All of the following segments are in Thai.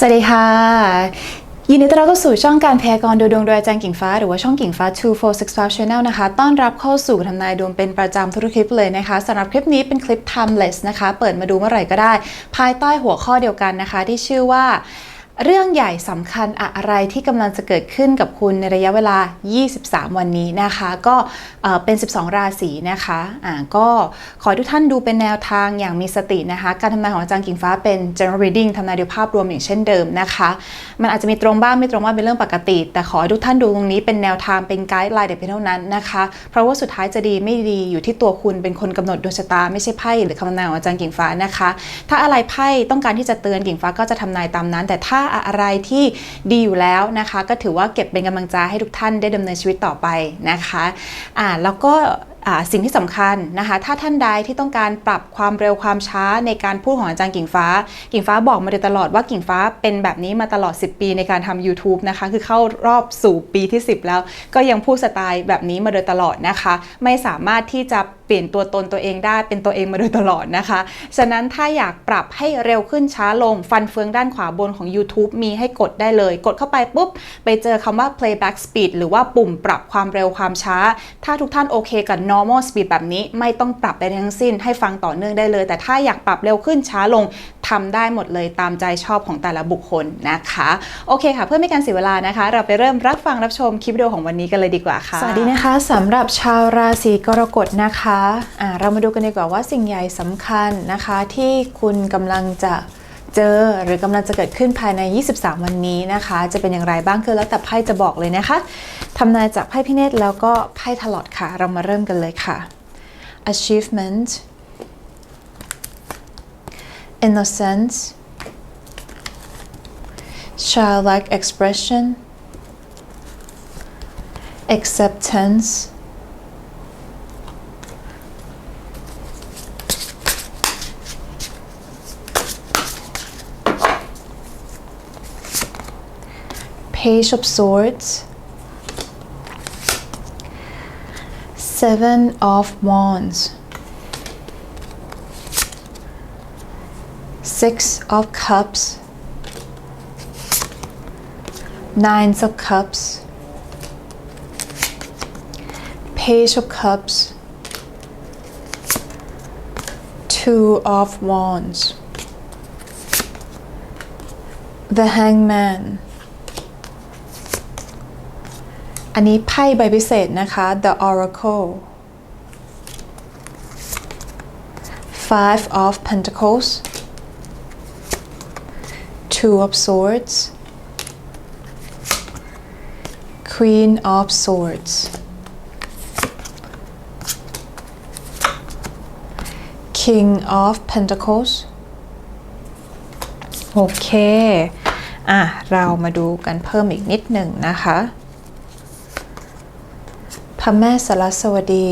สวัสดีค่ะ ยินดีต้อนรับเข้าสู่ช่องการพยากรณ์ดูดวงโดยอาจารย์กิ่งฟ้า หรือว่าช่องกิ่งฟ้า 2465 Channel นะคะ ต้อนรับเข้าสู่ทำนายดวงเป็นประจำทุกคลิปเลยนะคะสำหรับคลิปนี้เป็นคลิป timeless นะคะ เปิดมาดูเมื่อไหร่ก็ได้ ภายใต้หัวข้อเดียวกันนะคะ ที่ชื่อว่า เรื่องใหญ่สำคัญอะไรที่กำลังจะเกิดขึ้นกับคุณในระยะเวลา 23 วันนี้นะคะ ก็เป็น 12 ราศีนะคะอ่าก็ขอทุกท่านดูเป็นแนวทางอย่างมีสตินะคะ การทำนายของอาจารย์กิ่งฟ้าเป็น general reading ทำนายโดยภาพรวมอย่างเช่นเดิมนะคะ มันอาจจะมีตรงบ้างไม่ตรงบ้างเป็นเรื่องปกติ แต่ขอให้ทุกท่านดูตรงนี้เป็นแนวทางเป็นไกด์ไลน์แต่เพียงเท่านั้นนะคะ เพราะว่าสุดท้ายจะดีไม่ดีอยู่ที่ตัวคุณเป็นคนกำหนดดวงชะตาไม่ใช่ไพ่หรือคำทำนายของอาจารย์กิ่งฟ้านะคะ ถ้าอะไรไพ่ต้องการที่จะเตือนกิ่งฟ้าก็จะทำนายตามนั้น แต่ถ้าอะไรที่ดีอยู่แล้วนะคะ ก็ถือว่าเก็บเป็นกำลังใจให้ทุกท่านได้ดำเนินชีวิตต่อไปนะคะอ่าแล้วก็อ่าสิ่งที่สำคัญนะคะ ถ้าท่านใดที่ต้องการปรับความเร็วความช้าในการพูดของอาจารย์กิ่งฟ้า กิ่งฟ้าบอกมาโดยตลอดว่ากิ่งฟ้าเป็นแบบนี้มาตลอด 10 ปีในการทำ YouTube นะคะ คือเข้ารอบสู่ปีที่ 10 แล้ว ก็ยังพูดสไตล์แบบนี้มาโดยตลอดนะคะ ไม่สามารถที่จะ เปลี่ยนตัวตนตัวเองได้เป็นตัวเองมาโดยตลอดนะคะ ฉะนั้นถ้าอยากปรับให้เร็วขึ้นช้าลงฟันเฟืองด้านขวาบนของ YouTube มีให้กดได้เลย กดเข้าไปปุ๊บ ไปเจอคำว่า playback speed หรือว่าปุ่มปรับความเร็วความช้า ถ้าทุกท่านโอเคกับ normal speed แบบนี้ไม่ต้องปรับไปทั้งสิ้นให้ฟังต่อเนื่องได้เลย แต่ถ้าอยากปรับเร็วขึ้นช้าลง ทำได้หมดเลยตามใจชอบของแต่ละบุคคลนะคะ โอเคค่ะ เพื่อไม่การเสียเวลานะคะ เราไปเริ่มรับฟังรับชมคลิปวิดีโอของวันนี้กันเลยดีกว่าค่ะ สวัสดีนะคะสำหรับชาวราศีกรกฎนะคะอ่าเรามาดูกันดีกว่าว่าสิ่งใหญ่สำคัญนะคะ ที่คุณกำลังจะเจอหรือกำลังจะเกิดขึ้นภายใน 23 วันนี้นะคะ จะเป็นอย่างไรบ้างคือแล้วแต่ไพ่จะบอกเลยนะคะทำนายจากไพ่พิเนตแล้วก็ไพ่ทลอดค่ะ เรามาเริ่มกันเลยค่ะ achievement innocence childlike expression acceptance page of swords seven of wands six of cups nines of cups page of cups two of wands the hangman อันนี้ไพ่ใบพิเศษนะคะ The Oracle Five of Pentacles Two of Swords Queen of Swords King of Pentacles โอเค อะ เรามาดูกันเพิ่มอีกนิดหนึ่งนะคะ พระแม่สารสวดี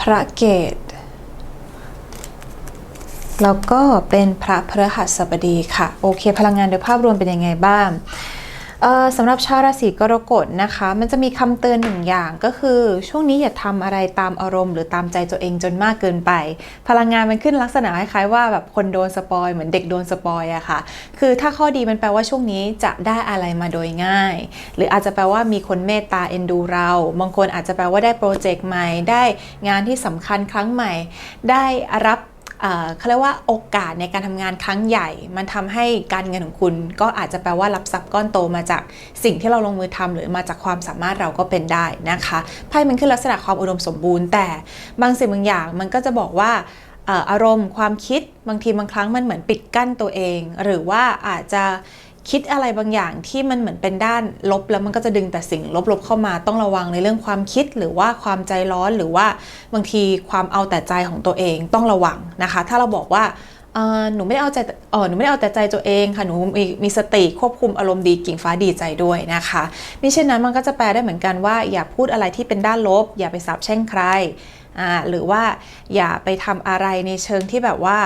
พระเกต แล้วก็เป็นพระพฤหัสบดีค่ะ โอเค พลังงานโดยภาพรวมเป็นยังไงบ้างสำหรับชาวราศีกรกฎนะคะ มันจะมีคำเตือนหนึ่งอย่างก็คือ ช่วงนี้อย่าทำอะไรตามอารมณ์หรือตามใจตัวเองจนมากเกินไป พลังงานมันขึ้นลักษณะคล้ายๆว่าแบบคนโดนสปอยเหมือนเด็กโดนสปอยอะค่ะ คือถ้าข้อดีมันแปลว่าช่วงนี้จะได้อะไรมาโดยง่าย หรืออาจจะแปลว่ามีคนเมตตาเอ็นดูเรา บางคนอาจจะแปลว่าได้โปรเจกต์ใหม่ ได้งานที่สำคัญครั้งใหม่ ได้รับ เขาเรียกว่าโอกาสในการทำงานครั้งใหญ่ มันทำให้การเงินของคุณ ก็อาจจะแปลว่ารับทรัพย์ก้อนโตมาจากสิ่งที่เราลงมือทำหรือมาจากความสามารถเราก็เป็นได้นะคะไพ่มันขึ้นลักษณะความอุดมสมบูรณ์ แต่บางสิ่งบางอย่างมันก็จะบอกว่าอารมณ์ความคิดบางทีบางครั้งมันเหมือนปิดกั้นตัวเอง หรือว่าอาจจะ คิดอะไรบางอย่างที่มันเหมือนเป็นด้านลบ แล้วมันก็จะดึงแต่สิ่งลบๆเข้ามาต้องระวังในเรื่องความคิดหรือว่าความใจร้อนหรือว่าบางทีความเอาแต่ใจของตัวเองต้องระวังนะคะ ถ้าเราบอกว่าหนูไม่ได้เอาใจเออหนูไม่ได้เอาแต่ใจตัวเองค่ะ หนูมีมีสติควบคุมอารมณ์ดีกิ่งฟ้าดีใจด้วยนะคะมิเช่นนั้นมันก็จะแปลได้เหมือนกันว่า อย่าพูดอะไรที่เป็นด้านลบ อย่าไปสาปแช่งใคร หรือว่าอย่าไปทำอะไรในเชิงที่แบบว่า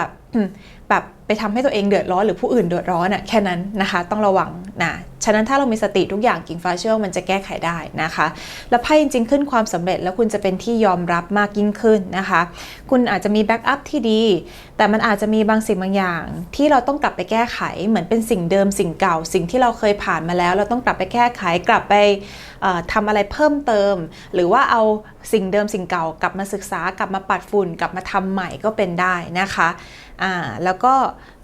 แบบไปไปทำให้ตัวเองเดือดร้อนหรือผู้อื่นเดือดร้อนอะแค่นั้นนะคะ ต้องระวังนะฉะนั้นถ้าเรามีสติทุกอย่างกิ่งฟ้าเชื่อมันจะแก้ไขได้นะคะ แล้วไพ่จริงๆขึ้นความสำเร็จ แล้วคุณจะเป็นที่ยอมรับมากยิ่งขึ้นนะคะ คุณอาจจะมีแบ็กอัพที่ดี แต่มันอาจจะมีบางสิ่งบางอย่าง ที่เราต้องกลับไปแก้ไขเหมือนเป็นสิ่งเดิมสิ่งเก่า สิ่งที่เราเคยผ่านมาแล้ว เราต้องกลับไปแก้ไขกลับไปเอ่อทำอะไรเพิ่มเติม หรือว่าเอาสิ่งเดิมสิ่งเก่ากลับมาศึกษากลับมาปัดฝุ่นกลับมาทำใหม่ก็เป็นได้นะคะ อ่าแล้วก็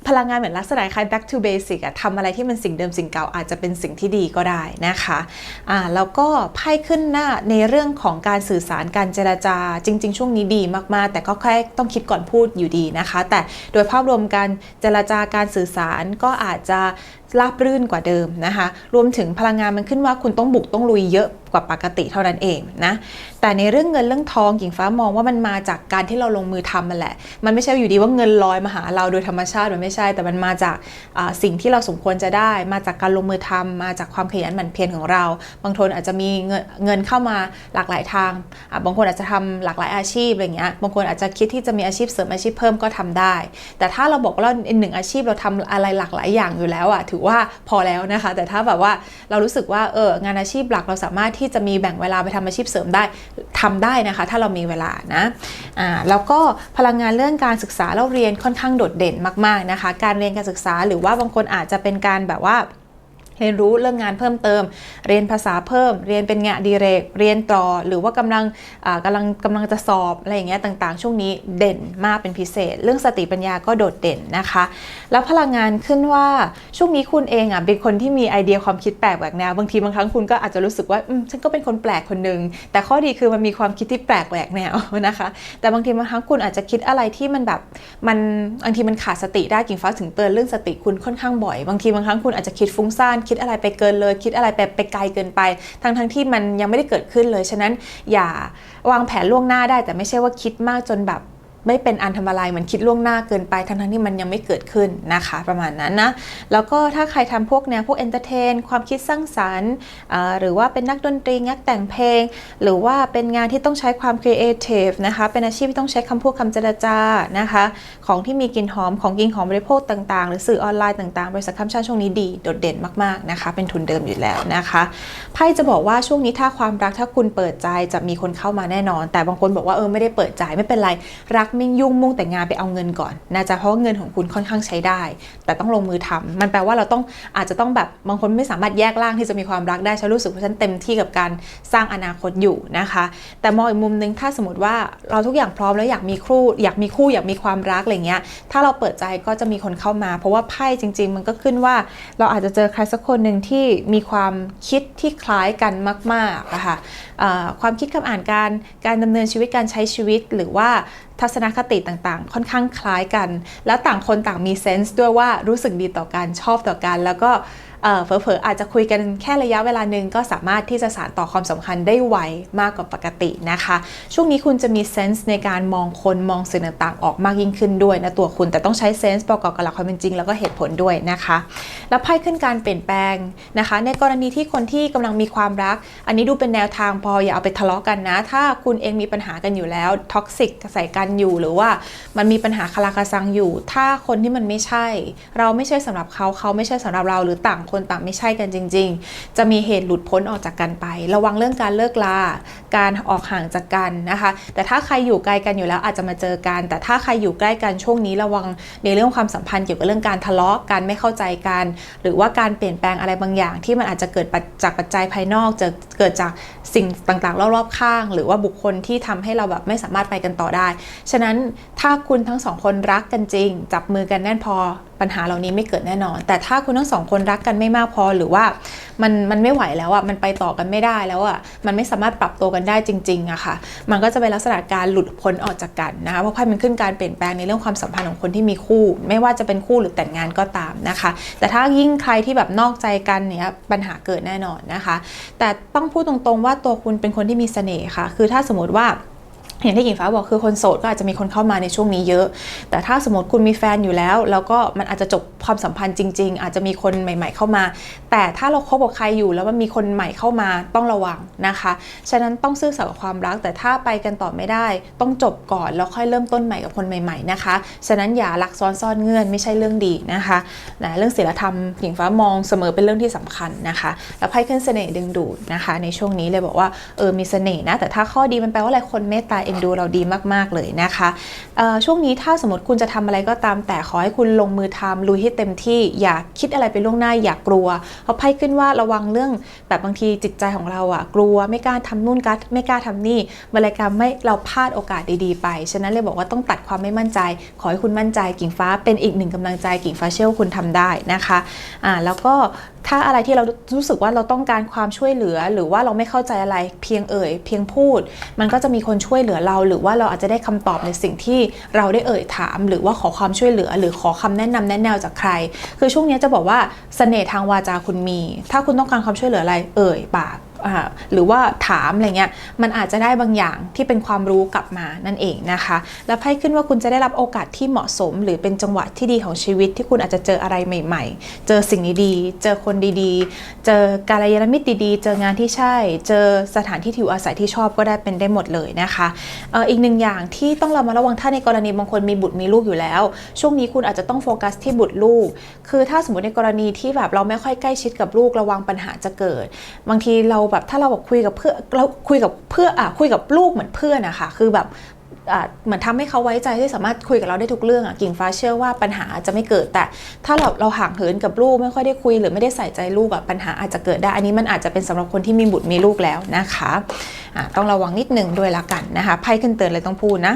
พลังงานเหมือนลักษณะคล้าย back to basic อะทำอะไรที่มันสิ่งเดิมสิ่งเก่าอาจจะเป็นสิ่งที่ดีก็ได้นะคะอ่าแล้วก็ไพ่ขึ้นหน้าในเรื่องของการสื่อสารการเจรจาจริง ๆ ช่วงนี้ดีมากๆ แต่ก็แค่ต้องคิดก่อนพูดอยู่ดีนะคะ แต่โดยภาพรวมการเจรจาการสื่อสารก็อาจจะราบรื่นกว่าเดิมนะคะ รวมถึงพลังงานมันขึ้นว่าคุณต้องบุกต้องลุยเยอะกว่าปกติเท่านั้นเองนะ แต่ในเรื่องเงินเรื่องทองกิ่งฟ้ามองว่ามันมาจากการที่เราลงมือทำมันแหละ มันไม่ใช่อยู่ดีว่าเงินลอยมาหาเราโดยธรรมชาติมันไม่ใช่ แต่มันมาจากสิ่งที่เราสมควรจะได้ มาจากการลงมือทำมาจากความขยันหมั่นเพียรของเรา บางคนอาจจะมีเงินเงินเข้ามาหลากหลายทาง บางคนอาจจะทำหลากหลายอาชีพอะไรเงี้ย บางคนอาจจะคิดที่จะมีอาชีพเสริมอาชีพเพิ่มก็ทำได้ แต่ถ้าเราบอกว่าเราหนึ่งอาชีพเราทำอะไรหลากหลายอย่างอยู่แล้วอะถือว่าพอแล้วนะคะ แต่ถ้าแบบว่าเรารู้สึกว่าเอองานอาชีพหลักเราสามารถที่จะมีแบ่งเวลาไปทำอาชีพเสริมได้ทำได้นะคะ ถ้าเรามีเวลานะอ่าแล้วก็พลังงานเรื่องการศึกษาเราเรียนค่อนข้างโดดเด่นมาก ๆนะคะ การเรียนการศึกษาหรือว่าบางคนอาจจะเป็นการแบบว่า เรียนรู้เรื่องงานเพิ่มเติม เรียนภาษาเพิ่ม เรียนเป็นงานดีเรก เรียนต่อ หรือว่ากำลังอ่ากำลังกำลังจะสอบอะไรอย่างเงี้ยต่างๆ ช่วงนี้เด่นมากเป็นพิเศษ เรื่องสติปัญญาก็โดดเด่นนะคะ แล้วพลังงานขึ้นว่าช่วงนี้คุณเองอะเป็นคนที่มีไอเดียความคิดแปลกแหวกแนวบางทีบางครั้งคุณก็อาจจะรู้สึกว่าอืมฉันก็เป็นคนแปลกคนหนึ่งแต่ข้อดีคือมันมีความคิดที่แปลกแหวกแนวนะคะ แต่บางทีบางครั้งคุณอาจจะคิดอะไรที่มันแบบมันบางทีมันขาดสติได้กิ่งฟ้าถึงเตือนเรื่องสติคุณค่อนข้างบ่อย บางทีบางครั้งคุณอาจจะคิดฟุ้งซ่านคิดอะไรไปเกินเลย คิดอะไรไปไปไกลเกินไป ทั้งทั้งที่มันยังไม่ได้เกิดขึ้นเลย ฉะนั้นอย่าวางแผนล่วงหน้าได้ แต่ไม่ใช่ว่าคิดมากจนแบบ ไม่เป็นอันทำอะไรเหมือนคิดล่วงหน้าเกินไปทั้งทั้งที่มันยังไม่เกิดขึ้นนะคะ ประมาณนั้นนะแล้วก็ถ้าใครทำพวกแนวพวกเอนเตอร์เทนความคิดสร้างสรรค์หรือว่าเป็นนักดนตรีนักแต่งเพลง หรือว่าเป็นงานที่ต้องใช้ความครีเอทีฟนะคะเป็นอาชีพที่ต้องใช้คำพูดคำเจรจานะคะของที่มีกลิ่นหอมของกินของบริโภคต่างๆ หรือสื่อออนไลน์ต่างๆบริษัทคัมชั่นช่วงนี้ดีโดดเด่นมากๆนะคะเป็นทุนเดิมอยู่แล้วนะคะไพ่จะบอกว่าช่วงนี้ถ้าความรักถ้าคุณเปิดใจจะมีคนเข้ามาแน่นอน แต่บางคนบอกว่าเออไม่ได้เปิดใจไม่เป็นไรรักไม่ยุ่งมุ่งแต่งานไปเอาเงินก่อนนะจ๊ะเพราะเงินของคุณค่อนข้างใช้ได้ แต่ต้องลงมือทำมันแปลว่าเราต้องอาจจะต้องแบบบางคนไม่สามารถแยกร่างที่จะมีความรักได้ฉันรู้สึกว่าฉันเต็มที่กับการสร้างอนาคตอยู่นะคะ แต่มองอีกมุมนึงถ้าสมมติว่าเราทุกอย่างพร้อมแล้วอยากมีคู่อยากมีคู่อยากมีความรักอะไรเงี้ยถ้าเราเปิดใจก็จะมีคนเข้ามา เพราะว่าไพ่จริง ๆ มันก็ขึ้นว่า เราอาจจะเจอใครสักคนหนึ่งที่มีความคิดที่คล้ายกันมากๆอะค่ะ ความคิดคำอ่านการการดำเนินชีวิตการใช้ชีวิต หรือว่าทัศนคติต่างๆ ค่อนข้างคล้ายกัน แล้วต่างคนต่างมีเซนส์ด้วยว่ารู้สึกดีต่อกันชอบต่อกัน แล้วก็เออเผลอๆอาจจะคุยกันแค่ระยะเวลาหนึ่งก็สามารถที่จะสานต่อความสัมพันธ์ได้ไวมากกว่าปกตินะคะ ช่วงนี้คุณจะมีเซนส์ในการมองคนมองสิ่งต่างๆออกมากยิ่งขึ้นด้วยนะตัวคุณแต่ต้องใช้เซนส์ประกอบกับหลักความเป็นจริง แล้วก็เหตุผลด้วยนะคะ แล้วไพ่ขึ้นการเปลี่ยนแปลงนะคะ ในกรณีที่คนที่กำลังมีความรัก อันนี้ดูเป็นแนวทางพออย่าเอาไปทะเลาะกันนะ ถ้าคุณเองมีปัญหากันอยู่แล้วท็อกซิกใส่กันอยู่หรือว่ามันมีปัญหาคาราคาซังอยู่ ถ้าคนที่มันไม่ใช่ เราไม่ใช่สำหรับเขาเขาไม่ใช่สำหรับเราหรือต่างคนต่างไม่ใช่กันจริง ๆ จะมีเหตุหลุดพ้นออกจากกันไป ระวังเรื่องการเลิกลา การออกห่างจากกันนะคะ แต่ถ้าใครอยู่ไกลกันอยู่แล้วอาจจะมาเจอกัน แต่ถ้าใครอยู่ใกล้กันช่วงนี้ระวังในเรื่องความสัมพันธ์เกี่ยวกับเรื่องการทะเลาะกันไม่เข้าใจกัน หรือว่าการเปลี่ยนแปลงอะไรบางอย่าง ที่มันอาจจะเกิดจากปัจจัยภายนอกจะเกิดจากสิ่งต่างๆรอบๆข้าง หรือว่าบุคคลที่ทำให้เราแบบไม่สามารถไปกันต่อได้ ฉะนั้นถ้าคุณทั้งสองคนรักกันจริง จับมือกันแน่นพอปัญหาเหล่านี้ไม่เกิดแน่นอน แต่ถ้าคุณทั้งสองคนรักกันไม่มากพอหรือว่ามันมันไม่ไหวแล้วอะมันไปต่อกันไม่ได้แล้วอะมันไม่สามารถปรับตัวกันได้จริงๆอะค่ะ มันก็จะเป็นลักษณะการหลุดพ้นออกจากกันนะคะเพราะไพ่มันขึ้นการเปลี่ยนแปลงในเรื่องความสัมพันธ์ของคนที่มีคู่ ไม่ว่าจะเป็นคู่หรือแต่งงานก็ตามนะคะ แต่ถ้ายิ่งใครที่แบบนอกใจกันเนี่ยปัญหาเกิดแน่นอนนะคะ แต่ต้องพูดตรงๆว่าตัวคุณเป็นคนที่มีเสน่ห์ค่ะ คือถ้าสมมติว่า อย่างที่กิ่งฟ้าบอกคือคนโสดก็อาจจะมีคนเข้ามาในช่วงนี้เยอะ แต่ถ้าสมมติคุณมีแฟนอยู่แล้ว แล้วก็มันอาจจะจบความสัมพันธ์จริง ๆ อาจจะมีคนใหม่ ๆเข้ามา แต่ถ้าเราคบกับใครอยู่แล้วมันมีคนใหม่เข้ามาต้องระวังนะคะ ฉะนั้นต้องซื่อสัตย์กับความรัก แต่ถ้าไปกันต่อไม่ได้ ต้องจบก่อนแล้วค่อยเริ่มต้นใหม่กับคนใหม่ ๆ นะคะ ฉะนั้นอย่ารักซ้อนซ่อนเงื่อนไม่ใช่เรื่องดีนะคะนะเรื่องศีลธรรมกิ่งฟ้ามองเสมอเป็นเรื่องที่สำคัญนะคะ แล้วไพ่ขึ้นเสน่ห์ดึงดูดนะคะ ในช่วงนี้เลยบอกว่าเออมีเสน่ห์นะแต่ถ้าข้อดีมันแปลว่าอะไรคนเมตตาเอ็นดูเราดีมากๆเลยนะคะช่วงนี้ถ้าสมมติคุณจะทำอะไรก็ตามแต่ขอให้คุณลงมือทำลุยให้เต็มที่อย่าคิดอะไรไปล่วงหน้าอย่ากลัวเพราะไพ่ขึ้นว่าระวังเรื่องแบบบางทีจิตใจของเราอะกลัวไม่กล้าทำนู่นกัดไม่กล้าทำนี่มาเลยกรรมไม่เราพลาดโอกาสดีๆ ไป ฉะนั้นเลยบอกว่าต้องตัดความไม่มั่นใจ ขอให้คุณมั่นใจกิ่งฟ้าเป็นอีกหนึ่งกำลังใจกิ่งฟ้าเชื่อว่าคุณทำได้นะคะอ่าแล้วก็ ถ้าอะไรที่เรารู้สึกว่าเราต้องการความช่วยเหลือ หรือว่าเราไม่เข้าใจอะไรเพียงเอ่ย เพียงพูด มันก็จะมีคนช่วยเหลือเรา หรือว่าเราอาจจะได้คำตอบในสิ่งที่เราได้เอ่ยถาม หรือว่าขอความช่วยเหลือ หรือขอคำแนะนำแนะแนวจากใคร คือช่วงนี้จะบอกว่าเสน่ห์ทางวาจาคุณมี ถ้าคุณต้องการความช่วยเหลืออะไรเอ่ยปาก หรือว่าถามอะไรเงี้ยมันอาจจะได้บางอย่างที่เป็นความรู้กลับมานั่นเองนะคะ แล้วไพ่ขึ้นว่าคุณจะได้รับโอกาสที่เหมาะสม หรือเป็นจังหวะที่ดีของชีวิตที่คุณอาจจะเจออะไรใหม่ ๆ เจอสิ่งดีๆ เจอคนดีๆ เจอการยานมิตรดีๆ เจองานที่ใช่ เจอสถานที่ที่อยู่อาศัยที่ชอบก็ได้เป็นได้หมดเลยนะคะอออีกหนึ่งอย่างที่ต้องเระมัดระวังถ้าในกรณีบางคนมีบุตรมีลูกอยู่แล้ว ช่วงนี้คุณอาจจะต้องโฟกัสที่บุตรลูก คือถ้าสมมติในกรณีที่แบบเราไม่ค่อยใกล้ชิดกับลูกระวังปัญหาจะเกิด บางทีเราแบบถ้าเราแบบคุยกับเพื่อนเราคุยกับเพื่ออะคุยกับลูกเหมือนเพื่อนอะค่ะคือแบบอะเหมือนทำให้เขาไว้ใจที่สามารถคุยกับเราได้ทุกเรื่องอะกิ่งฟ้าเชื่อว่าปัญหาจะไม่เกิด แต่ถ้าเราเราห่างเหินกับลูกไม่ค่อยได้คุย หรือไม่ได้ใส่ใจลูกอะปัญหาอาจจะเกิดได้ อันนี้มันอาจจะเป็นสำหรับคนที่มีบุตรมีลูกแล้วนะคะอะต้องระวังนิดนึงด้วยละกันนะคะไพ่ขึ้นเตือนเลยต้องพูดนะ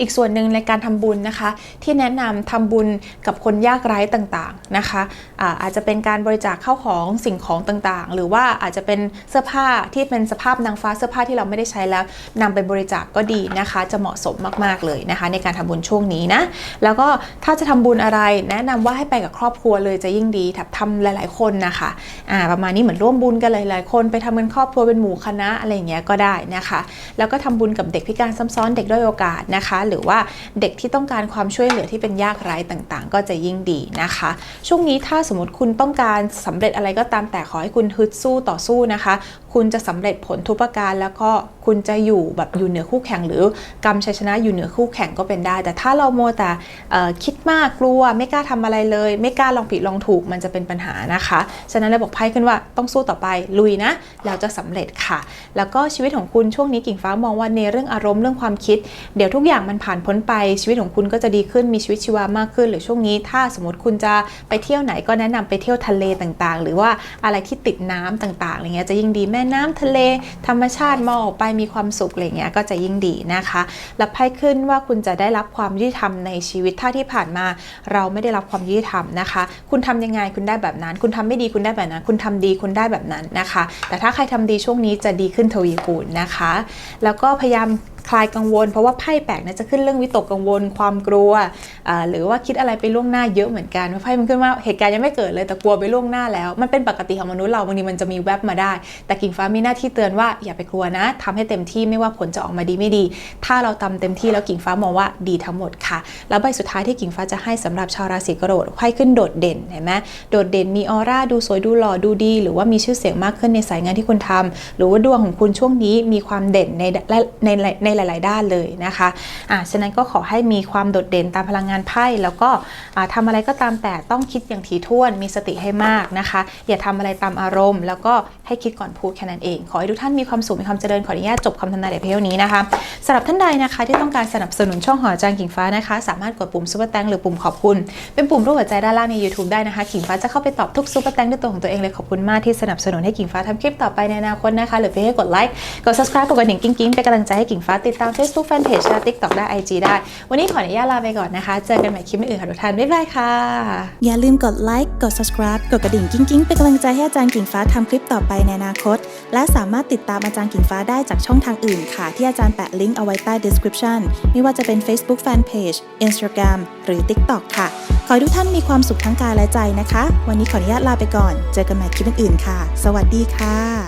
อีกส่วนหนึ่งในการทำบุญนะคะ ที่แนะนำทำบุญกับคนยากไร้ต่างๆนะคะอาอาจจะเป็นการบริจาคเข้าของสิ่งของต่างๆ หรือว่าอาจจะเป็นเสื้อผ้าที่เป็นสภาพนางฟ้าเสื้อผ้าที่เราไม่ได้ใช้แล้วนำไปบริจาคก็ดีนะคะ จะเหมาะสมมากๆเลยนะคะ ในการทำบุญช่วงนี้นะแล้วก็ถ้าจะทำบุญอะไร แนะนำว่าให้ไปกับครอบครัวเลยจะยิ่งดีทำหลาย ๆ คนนะคะอ่าประมาณนี้เหมือนร่วมบุญกันหลายๆคนไปทำเป็นครอบครัวเป็นหมู่คณะอะไรอย่างเงี้ยก็ได้นะคะ แล้วก็ทำบุญกับเด็กพิการซ้ำซ้อนเด็กด้อยโอกาสนะคะหรือว่าเด็กที่ต้องการความช่วยเหลือที่เป็นยากไร้ต่างๆ ก็จะยิ่งดีนะคะ ช่วงนี้ถ้าสมมติคุณต้องการสำเร็จอะไรก็ตามแต่ขอให้คุณฮึดสู้ต่อสู้นะคะ คุณจะสำเร็จผลทุกประการแล้วก็คุณจะอยู่แบบอยู่เหนือคู่แข่ง หรือกำชัยชนะอยู่เหนือคู่แข่งก็เป็นได้ แต่ถ้าเราโมแต่คิดมากกลัวไม่กล้าทำอะไรเลย ไม่กล้าลองผิดลองถูกมันจะเป็นปัญหานะคะฉะนั้นเลยบอกไพ่ขึ้นว่าต้องสู้ต่อไปลุยนะแล้วจะสำเร็จค่ะ แล้วก็ชีวิตของคุณช่วงนี้กิ่งฟ้ามองว่าในเรื่องอารมณ์เรื่องความคิด เดี๋ยวทุกอย่างมันผ่านพ้นไปชีวิตของคุณก็จะดีขึ้นมีชีวิตชีวามากขึ้น หรือช่วงนี้ ถ้าสมมติคุณจะไปเที่ยวไหนก็แนะนำไปเที่ยวทะเลต่างๆ หรือว่าอะไรที่ติดน้ำต่างๆอะไรเงี้ยจะยิ่งดีแม่น้ำทะเล ธรรมชาติมองออกไปมีความสุขอะไรเงี้ยก็จะยิ่งดีนะคะแล้วไพ่ขึ้นว่าคุณจะได้รับความยุติธรรมในชีวิตถ้าที่ผ่านมา เราไม่ได้รับความยุติธรรมนะคะ คุณทำยังไงคุณได้แบบนั้น คุณทำไม่ดีคุณได้แบบนั้น คุณทำดีคุณได้แบบนั้นนะคะ แต่ถ้าใครทำดีช่วงนี้จะดีขึ้นทวีคูณนะคะ แล้วก็พยายามคลายกังวล เพราะว่าไพ่แปลกนะจะขึ้นเรื่องวิตกกังวล ความกลัว หรือว่าคิดอะไรไปล่วงหน้าเยอะเหมือนกันไพ่มันขึ้นว่าเหตุการณ์ยังไม่เกิดเลยแต่กลัวไปล่วงหน้าแล้ว มันเป็นปกติของมนุษย์เราบางทีมันจะมีแวบมาได้ แต่กิ่งฟ้ามีหน้าที่เตือนว่าอย่าไปกลัวนะทำให้เต็มที่ไม่ว่าผลจะออกมาดีไม่ดี ถ้าเราทำเต็มที่แล้วกิ่งฟ้ามองว่าดีทั้งหมดค่ะ แล้วใบสุดท้ายที่กิ่งฟ้าจะให้สำหรับชาวราศีกรกฎไพ่ขึ้นโดดเด่นเห็นไหมโดดเด่นมีออร่าดูสวยดูหล่อดูดี หรือว่ามีชื่อเสียงมากขึ้นในสายงานที่คุณทำหรือว่าดวงของคุณช่วงนี้มีความเด่นในในในหลาย ๆ ด้านเลยนะคะอ่าฉะนั้นก็ขอให้มีความโดดเด่นตามพลังงานไพ่แล้วก็อ่าทำอะไรก็ตามแต่ต้องคิดอย่างถี่ถ้วนมีสติให้มากนะคะ อย่าทำอะไรตามอารมณ์ แล้วก็ให้คิดก่อนพูดแค่นั้นเอง ขอให้ทุกท่านมีความสุขมีความเจริญขออนุญาตจบคำทำนายแต่เพียงเท่านี้นะคะสำหรับท่านใดนะคะที่ต้องการสนับสนุนช่องหอจางกิ่งฟ้านะคะ สามารถกดปุ่มซุปเปอร์แตงหรือปุ่มขอบคุณ เป็นปุ่มรูปหัวใจด้านล่างใน YouTube ได้นะคะกิ่งฟ้าจะเข้าไปตอบทุกซุปเปอร์แตงด้วยตัวของตัวเองเลยขอบคุณมากที่สนับสนุนให้กิ่งฟ้าทำคลิปต่อไปในอนาคตนะคะ หรือเพียงแค่กดไลค์กด subscribe กดกระดิ่งกิ๊งๆเป็นกำลังใจให้กิ่งฟ้าติดตาม Facebook Fanpage และ TikTok ได้ IG ได้ วันนี้ขออนุญาตลาไปก่อนนะคะ เจอกันใหม่คลิปอื่นค่ะทุกท่าน บ๊ายบายค่ะ อย่าลืมกดไลค์ กด subscribe กดกระดิ่งกิ้งๆ เป็นกำลังใจให้อาจารย์กิ่งฟ้าทำคลิปต่อไปในอนาคต และสามารถติดตามอาจารย์กิ่งฟ้าได้จากช่องทางอื่นค่ะ ที่อาจารย์แปะลิงก์เอาไว้ใต้ description ไม่ว่าจะเป็น Facebook Fanpage Instagram หรือ TikTok ค่ะ ขอให้ทุกท่านมีความสุขทั้งกายและใจนะคะ วันนี้ขออนุญาตลาไปก่อน เจอกันใหม่คลิปอื่นๆค่ะ สวัสดีค่ะ